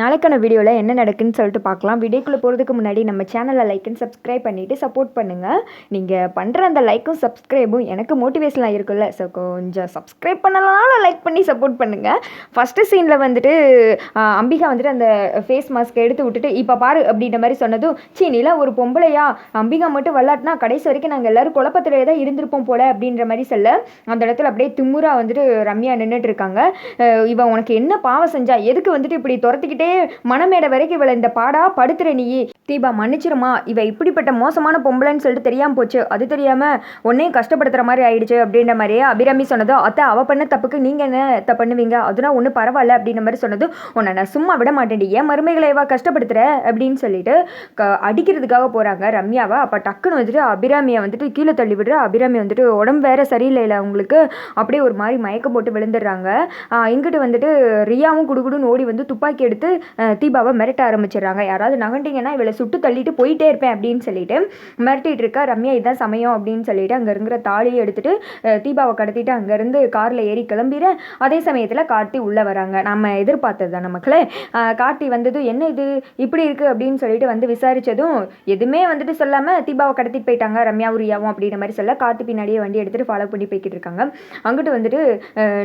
நாளைக்கான வீடியோவில் என்ன நடக்குன்னு சொல்லிட்டு பார்க்கலாம். வீடியோக்குள்ளே போகிறதுக்கு முன்னாடி நம்ம சேனலை லைக் அண்ட் சப்ஸ்கிரைப் பண்ணிவிட்டு சப்போர்ட் பண்ணுங்கள் நீங்கள் பண்ணுற அந்த லைக்கும் சப்ஸ்கிரைபும் எனக்கு மோட்டிவேஷனாக இருக்குல்ல. ஸோ கொஞ்சம் சப்ஸ்கிரைப் பண்ணலனாலும் லைக் பண்ணி சப்போர்ட் பண்ணுங்கள் ஃபஸ்ட்டு சீனில் வந்துட்டு அம்பிகா வந்துட்டு அந்த ஃபேஸ் மாஸ்க் எடுத்து விட்டுட்டு இப்போ பாரு அப்படின்ற மாதிரி சொன்னதும் சீனியில் ஒரு பொம்பளையா? அம்பிகா மட்டும் விளாட்னா கடைசி வரைக்கும் நாங்கள் எல்லோரும் குழப்பத்திலே தான் இருந்திருப்போம் போல அப்படின்ற மாதிரி சொல்ல அந்த இடத்துல அப்படியே திமுறா வந்துட்டு ரம்யா நின்றுட்டு இருக்காங்க. இவன் உனக்கு என்ன பாவம் செஞ்சா? எதுக்கு வந்துட்டு இப்படி துரத்திக்கிட்டே மனமேடை வரைக்கும் விளைந்த பாடா படுத்துற நீ தீபா மன்னிச்சிருமா? இவ இப்படிப்பட்ட மோசமான பொம்பளைன்னு சொல்லிட்டு தெரியாமல் போச்சு. அது தெரியாமல் உன்னையும் கஷ்டப்படுத்துகிற மாதிரி ஆயிடுச்சு அப்படின்ற மாதிரியே அபிராமி சொன்னதோ. அத்தை அவ பண்ண தப்புக்கு நீங்கள் என்ன தப்பு பண்ணுவீங்க? அதெல்லாம் ஒன்றும் பரவாயில்ல அப்படின்ற மாதிரி சொன்னது. உன்னை நான் சும்மா விட மாட்டேன் ஏன் மருமைகளை இவ கஷ்டப்படுத்துகிற அப்படின்னு சொல்லிட்டு க அடிக்கிறதுக்காக போகிறாங்க ரம்யாவை. அப்போ டக்குன்னு வந்துட்டு அபிராமியை வந்துட்டு கீழே தள்ளி விடுற. அபிராமி வந்துட்டு உடம்பு வேற சரியில்லைல அவங்களுக்கு. அப்படியே ஒரு மாதிரி மயக்கம் போட்டு விழுந்துடுறாங்க. இங்கிட்டு வந்துட்டு ரியாவும் குடுகுடுன்னு ஓடி வந்து துப்பாக்கி எடுத்து தீபாவை மிரட்ட ஆரம்பிச்சிடுறாங்க. யாராவது நகண்டிங்கன்னா இவளை சுட்டு தள்ளிட்டு போயிட்டே இருப்பேன் அப்படின்னு சொல்லிட்டு மிரட்டிட்டு இருக்கா ரம்யா இதான் சமயம் அப்படின்னு சொல்லிட்டு அங்கே இருக்கிற தாலியை எடுத்துட்டு தீபாவை கடத்திட்டு அங்கேருந்து காரில் ஏறி கிளம்பிட. அதே சமயத்தில் கார்த்தி உள்ளே வராங்க. நம்ம எதிர்பார்த்தது தான் மக்களே. கார்த்தி வந்தது என்ன இது? இப்படி இருக்கு? அப்படின்னு சொல்லிட்டு வந்து விசாரித்ததும் எதுவுமே வந்துட்டு சொல்லாமல் தீபாவை கடத்திட்டு போயிட்டாங்க ரம்யா உரியாவும் அப்படின்ற மாதிரி சொல்ல கார்த்தி பின்னாடியே வண்டி எடுத்துட்டு ஃபாலோ பண்ணி போய்கிட்டு இருக்காங்க. அங்கிட்டு வந்துட்டு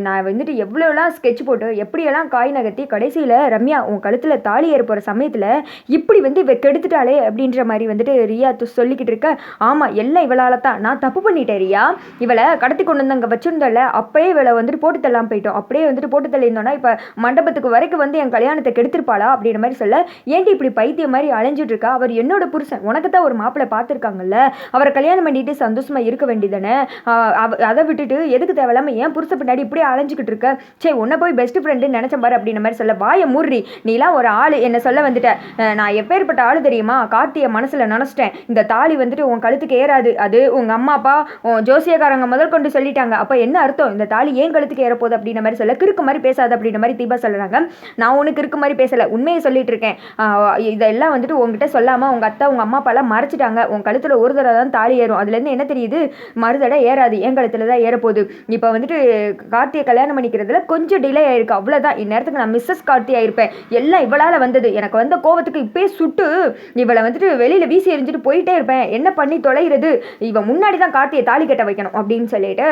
நான் வந்துட்டு எவ்வளோலாம் ஸ்கெட்ச் போட்டு எப்படியெல்லாம் காய் நகர்த்தி கடைசியில் ரம்யா உன் கழுத்தில் தாலி ஏற போகிற சமயத்தில் இப்படி வந்து இவ எடுத்துட்டாளே அப்படின்ற மாதிரி வந்துட்டு ரியா து- சொல்லிக்கிட்டு இருக்க ஆமாம் எல்லாம் இவளால தான் நான் தப்பு பண்ணிட்டேன் ரியா. இவளை கடத்தி கொண்டு வந்து அங்கே வச்சிருந்தல அப்பயே இவளை வந்துட்டு போட்டு தள்ளாமல் போயிட்டோம். அப்படியே வந்துட்டு போட்டு தள்ளியிருந்தோன்னா இப்போ மண்டபத்துக்கு வரைக்கும் வந்து என் கல்யாணத்தை கெடுத்திருப்பாளா? அப்படின்ற மாதிரி சொல்ல ஏன்டி இப்படி பைத்தியம் மாதிரி அலைஞ்சிட்டு இருக்கா? அவர் என்னோட புருஷன். உனக்கு தான் ஒரு மாப்பிள்ளை பார்த்துருக்காங்கல்ல. அவரை கல்யாணம் பண்ணிட்டு சந்தோஷமாக இருக்க வேண்டியதானே அதை விட்டுட்டு எதுக்கு தேவையில்லாமல் ஏன் புருஷ பின்னாடி இப்படியே அலைஞ்சிக்கிட்டு இருக்க? சே உன்னை போய் பெஸ்ட் ஃப்ரெண்டு நினச்ச பாரு அப்படின்ற மாதிரி சொல்ல வாய மூர்றி நீலாம் ஒரு ஆள். என்ன சொல்ல வந்துட்ட. நான் எப்பேற்பட்ட ஆள் தெரியுமா? கார்த்தியை மனசில் நினச்சிட்டேன். இந்த தாலி வந்துட்டு உன் கழுத்துக்கு ஏறாது. அது உங்கள் அம்மா அப்பா உன் ஜோசியக்காரங்க முதல் கொண்டு சொல்லிட்டாங்க. அப்போ என்ன அர்த்தம்? இந்த தாலி ஏன் கழுத்துக்கு ஏறப்போகுது அப்படின்ற மாதிரி சொல்ல கிறுக்கு மாதிரி பேசாது அப்படின்ற மாதிரி தீபா சொல்கிறாங்க நான் உனக்கு கிறுக்கு மாதிரி பேசலை. உண்மையை சொல்லிட்டு இருக்கேன். இதெல்லாம் வந்துட்டு உங்ககிட்ட சொல்லாமல் உங்கள் அத்தா உங்கள் அம்மா அப்பாலாம் மறைச்சிட்டாங்க. உன் கழுத்தில் ஒரு தடவை தான் தாலி ஏறும். அதுலேருந்து என்ன தெரியுது? மறுதடை ஏறாது. என் கழுத்தில் தான் ஏறப்போகுது இப்போ வந்துட்டு கார்த்தியை கல்யாணம் பண்ணிக்கிறதுல கொஞ்சம் டிலே ஆயிருக்கு. அவ்வளோதான் இந்நேரத்துக்கு நான் மிஸ்ஸஸ் கார்த்தி ஆயிருப்பேன். எல்லாம் இவளால் வந்தது. எனக்கு வந்த கோவத்துக்கு இப்போயே சுட்டு இவளை வந்துட்டு வெளியில் வீசி எறிஞ்சிட்டு போயிட்டே இருப்பேன். என்ன பண்ணி தொலைகிறது? இவன் முன்னாடி தான் கார்த்தியை தாலி கட்ட வைக்கணும் அப்படின்னு சொல்லிட்டு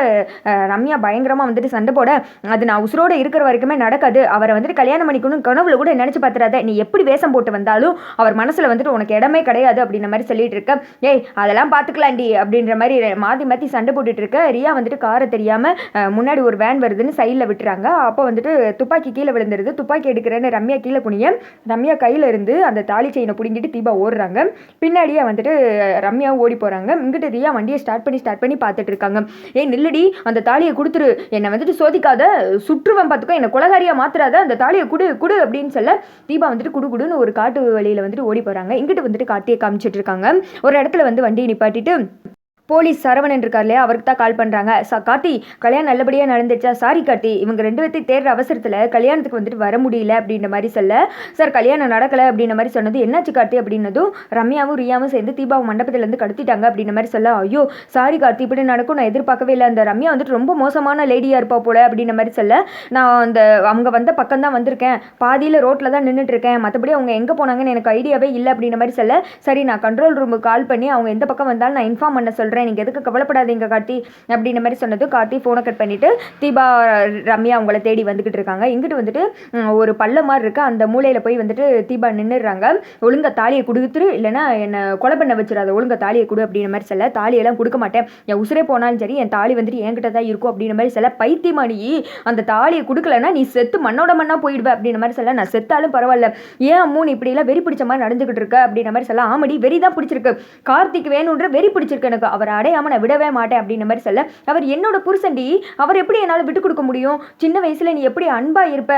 ரம்யா பயங்கரமா வந்துட்டு சண்டை போட அது நான் உசுரோடு இருக்கிற வரைக்குமே நடக்காது. அவரை வந்துட்டு கல்யாணம் பண்ணிக்கணும் கனவுல கூட நினச்சி பார்த்துறாத நீ எப்படி வேஷம் போட்டு வந்தாலும் அவர் மனசுல வந்துட்டு உனக்கு இடமே கிடையாது அப்படின்ற மாதிரி சொல்லிட்டு இருக்க. ஏய் அதெல்லாம் பார்த்துக்கலாண்டி அப்படின்ற மாதிரி மாற்றி மாற்றி சண்டை போட்டுட்டு இருக்க. ரியா வந்துட்டு காரை தெரியாம முன்னாடி ஒரு வேன் வருதுன்னு சைடில் விட்டுறாங்க. அப்போ வந்துட்டு துப்பாக்கி கீழே விழுந்துருது. துப்பாக்கி எடுக்கிறேன்னு ரம்யா கீழே குனிய ரம்யா கையில இருந்து அந்த தாலி செயினை பிடுங்கிட்டு தீபா ஓடுறாங்க. பின்னாடியே வந்துட்டு ரம்யா ஓடி போகிறாங்க இங்கிட்ட ரியா வண்டியை ஸ்டார்ட் பண்ணி ஸ்டார்ட் பண்ணி பார்த்துட்டு இருக்காங்க. ஏ நில்லடி அந்த தாலியை கொடுத்துரு. என்னை வந்துட்டு சோதிக்காத சுற்றுவன் பார்த்துக்கோ. என்னை குலகாரியாக மாத்திராத அந்த தாலியை குடு குடு அப்படின்னு சொல்ல தீபா வந்துட்டு குடு குடுன்னு ஒரு காட்டு வழியில் வந்துட்டு ஓடி போகிறாங்க இங்கிட்டு வந்துட்டு காட்டியை காமிச்சிட்டு இருக்காங்க. ஒரு இடத்துல வந்து வண்டியை நிப்பாட்டிட்டு போலீஸ் சரவணன் இருக்கார் இல்லையா அவருக்கு தான் கால் பண்ணுறாங்க சா கார்த்தி கல்யாணம் நல்லபடியாக நடந்துச்சா? சாரி கார்த்தி. இவங்க ரெண்டு பேர்த்தையும் தேடுற அவசரத்தில் கல்யாணத்துக்கு வந்துட்டு வர முடியல அப்படின்ற மாதிரி சொல்ல சார் கல்யாணம் நடக்கலை அப்படின்ற மாதிரி சொன்னது. என்னாச்சு கார்த்தி? அப்படின்னதும் ரம்யாவும் ரியாவும் சேர்ந்து தீபாவும் மண்டபத்துலேருந்து கடத்திட்டாங்க அப்படின்ற மாதிரி சொல்ல ஐயோ சாரி கார்த்தி இப்படி நடக்கும். நான் எதிர்பார்க்கவே இல்லை. அந்த ரம்யா வந்துட்டு ரொம்ப மோசமான லேடியாக இருப்பா போல அப்படின்ற மாதிரி சொல்ல நான் அந்த அவங்க வந்த பக்கம் தான் வந்திருக்கேன். பாதியில் ரோட்டில் தான் நின்றுட்டு இருக்கேன் மற்றபடி அவங்க எங்கே போனாங்கன்னு எனக்கு ஐடியாவே இல்லை அப்படின்ற மாதிரி சொல்ல சரி நான் கண்ட்ரோல் ரூமுக்கு கால் பண்ணி அவங்க எந்த பக்கம் வந்தாலும் நான் இன்ஃபார்ம் பண்ண சொல்கிறேன் நீங்கள் எதுக்கு கவலைப்படாதீங்க கார்த்தி அப்படின்ற மாதிரி சொன்னது காட்டி ஃபோனை கட் பண்ணிவிட்டு தீபா ரம்யா அவங்கள தேடி வந்துக்கிட்டு இருக்காங்க. இங்கிட்டு வந்துட்டு ஒரு பள்ள மாதிரி இருக்கு. அந்த மூலையில் போய் வந்துட்டு தீபா நின்றுடுறாங்க ஒழுங்கா தாலியை கொடுத்துரு இல்லைன்னா என்னை கொலை பண்ண வச்சிடாத. ஒழுங்கா தாலியை கொடு அப்படின்ற மாதிரி சொல்ல தாலியெல்லாம் கொடுக்க மாட்டேன். என் உசுரே போனாலும் சரி என் தாலி வந்துட்டு என்கிட்ட தான் இருக்கும் அப்படின்ற மாதிரி சொல்ல பைத்தியமானி அந்த தாலியை கொடுக்கலன்னா நீ செத்து மண்ணோட மண்ணாக போயிடுவ அப்படின்ற மாதிரி சொல்ல நான் செத்தாலும் பரவாயில்ல. ஏன் அம்மு இப்படிலாம் வெறி பிடிச்ச மாதிரி நடந்துக்கிட்டு இருக்க அப்படின்ற மாதிரி சொல்ல ஆமடி வெறி தான் பிடிச்சிருக்கு. கார்த்திக் வேணுன்ற வெறி பிடிச்சிருக்கு எனக்கு. அவர் அவரை நான் விடவே மாட்டேன் அப்படின்ற மாதிரி சொல்ல அவர் என்னோட புருஷன்டி அவர் எப்படி என்னால் விட்டு கொடுக்க முடியும்? சின்ன வயசில் நீ எப்படி அன்பாக இருப்ப?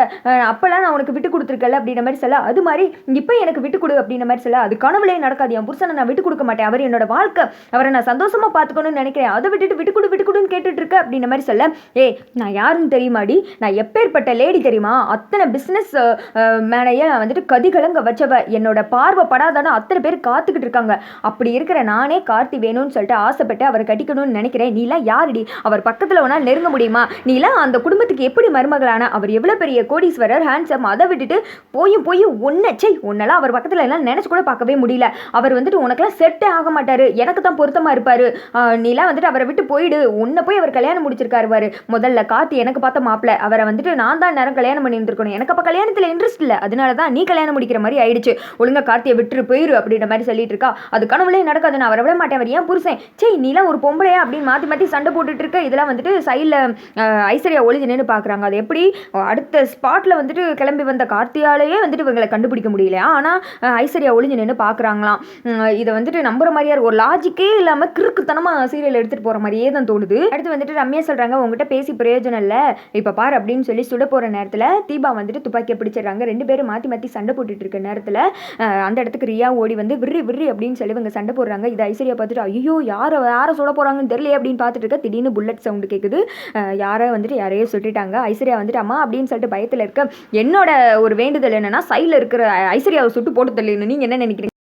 அப்போல்லாம் அப்பெல்லாம் நான் உனக்கு விட்டு கொடுத்துருக்கல அப்படின்ற மாதிரி சொல்ல. அது மாதிரி இப்போ எனக்கு விட்டு கொடு அப்படின்ற மாதிரி சொல்ல. அது கனவுலேயே நடக்காது. என் புருஷனை நான் விட்டு கொடுக்க மாட்டேன். அவர் என்னோட வாழ்க்கை. அவரை நான் சந்தோஷமாக பார்த்துக்கணும்னு நினைக்கிறேன். அதை விட்டுட்டு விட்டு கொடு விட்டு கொடுன்னு கேட்டுட்டு இருக்க அப்படின்ற மாதிரி சொல்ல. ஏய் நான் யாருன்னு தெரியுமாடி? நான் எப்பேற்பட்ட லேடி தெரியுமா? அத்தனை பிஸ்னஸ் மேனையை நான் வந்துட்டு கதிகலங்க வச்சவ. என்னோட பார்வை படாதான அத்தனை பேர் காத்துக்கிட்டு இருக்காங்க. அப்படி இருக்கிற நானே கார்த்தி வேணும்னு சொல்லிட்டு ஆசை ஆசைப்பட்டு அவரை கட்டிக்கணும்னு நினைக்கிறேன். நீலாம் யாருடி? அவர் பக்கத்தில் உன்னால் நெருங்க முடியுமா? நீலாம் அந்த குடும்பத்துக்கு எப்படி மருமகளான? அவர் எவ்வளோ பெரிய கோடீஸ்வரர் ஹேண்ட்ஸம் அதை விட்டுட்டு போயும் போய் ஒன்றை சை அவர் பக்கத்தில் எல்லாம் நினச்சி கூட பார்க்கவே முடியல. அவர் வந்துட்டு உனக்கெல்லாம் செட்டே ஆக மாட்டார். எனக்கு தான் பொருத்தமாக இருப்பார். நீலாம் வந்துட்டு அவரை விட்டு போயிடு. உன்னை போய் அவர் கல்யாணம் முடிச்சிருக்காரு பாரு. முதல்ல காத்து எனக்கு பார்த்த மாப்பிள்ள அவரை வந்துட்டு நான் தான் நேரம் கல்யாணம் பண்ணியிருந்துருக்கணும் எனக்கு அப்போ கல்யாணத்தில் இன்ட்ரெஸ்ட் இல்லை. அதனால தான் நீ கல்யாணம் முடிக்கிற மாதிரி ஆயிடுச்சு. ஒழுங்கா கார்த்தியை விட்டுரு போயிரு அப்படின்ற மாதிரி சொல்லிட்டு இருக்கா. அது கனவுலேயே நடக்காது நான் அவரை விட மாட்டேன். அவர் ஏன் புருஷன்? சே நீலாம் ஒரு பொம்பளையா அப்படின்னு மாற்றி மாற்றி சண்டை போட்டுட்டு இருக்க. இதெல்லாம் வந்துட்டு சைடில் ஐஸ்வர்யா ஒளிஞ்சு நின்று பார்க்குறாங்க அது எப்படி? அடுத்த ஸ்பாட்டில் வந்துட்டு கிளம்பி வந்த கார்த்தியாலேயே வந்துட்டு இவங்களை கண்டுபிடிக்க முடியல ஆனால் ஐஸ்வர்யா ஒளிஞ்சு நின்று பார்க்குறாங்களாம் இதை வந்துட்டு நம்புற மாதிரியா இருக்கும் ஒரு லாஜிக்கே இல்லாமல் கிறுக்குத்தனமாக சீரியல் எடுத்துகிட்டு போகிற மாதிரியே தான் தோணுது. அடுத்து வந்துட்டு ரம்யா சொல்கிறாங்க உங்ககிட்ட பேசி பிரயோஜனம் இல்லை. இப்போ பாரு அப்படின்னு சொல்லி சுட போகிற நேரத்தில் தீபா வந்துட்டு துப்பாக்கியை பிடிச்சிடுறாங்க. ரெண்டு பேரும் மாற்றி மாற்றி சண்டை போட்டுட்டு இருக்க நேரத்தில் அந்த இடத்துக்கு ரியா ஓடி வந்து விரி விரி அப்படின்னு சொல்லி இவங்க சண்டை போடுறாங்க. இது ஐஸ்வர்யா பார்த்துட்டு ஐயோ யார் யாரை யாரை சுட போகிறாங்கன்னு தெரியல அப்படின்னு பார்த்துட்டு இருக்க திடீர்னு புல்லட் சவுண்டு கேட்குது யாரை வந்துட்டு யாரையோ சுட்டுட்டாங்க ஐஸ்வர்யா வந்துட்டு அம்மா அப்படின்னு சொல்லிட்டு பயத்தில் இருக்க என்னோட ஒரு வேண்டுதல் என்னன்னா சைடில் இருக்கிற ஐஸ்வர்யாவை சுட்டு போட்டு தள்ளிடணும். நீங்கள் என்ன நினைக்கிறீங்க?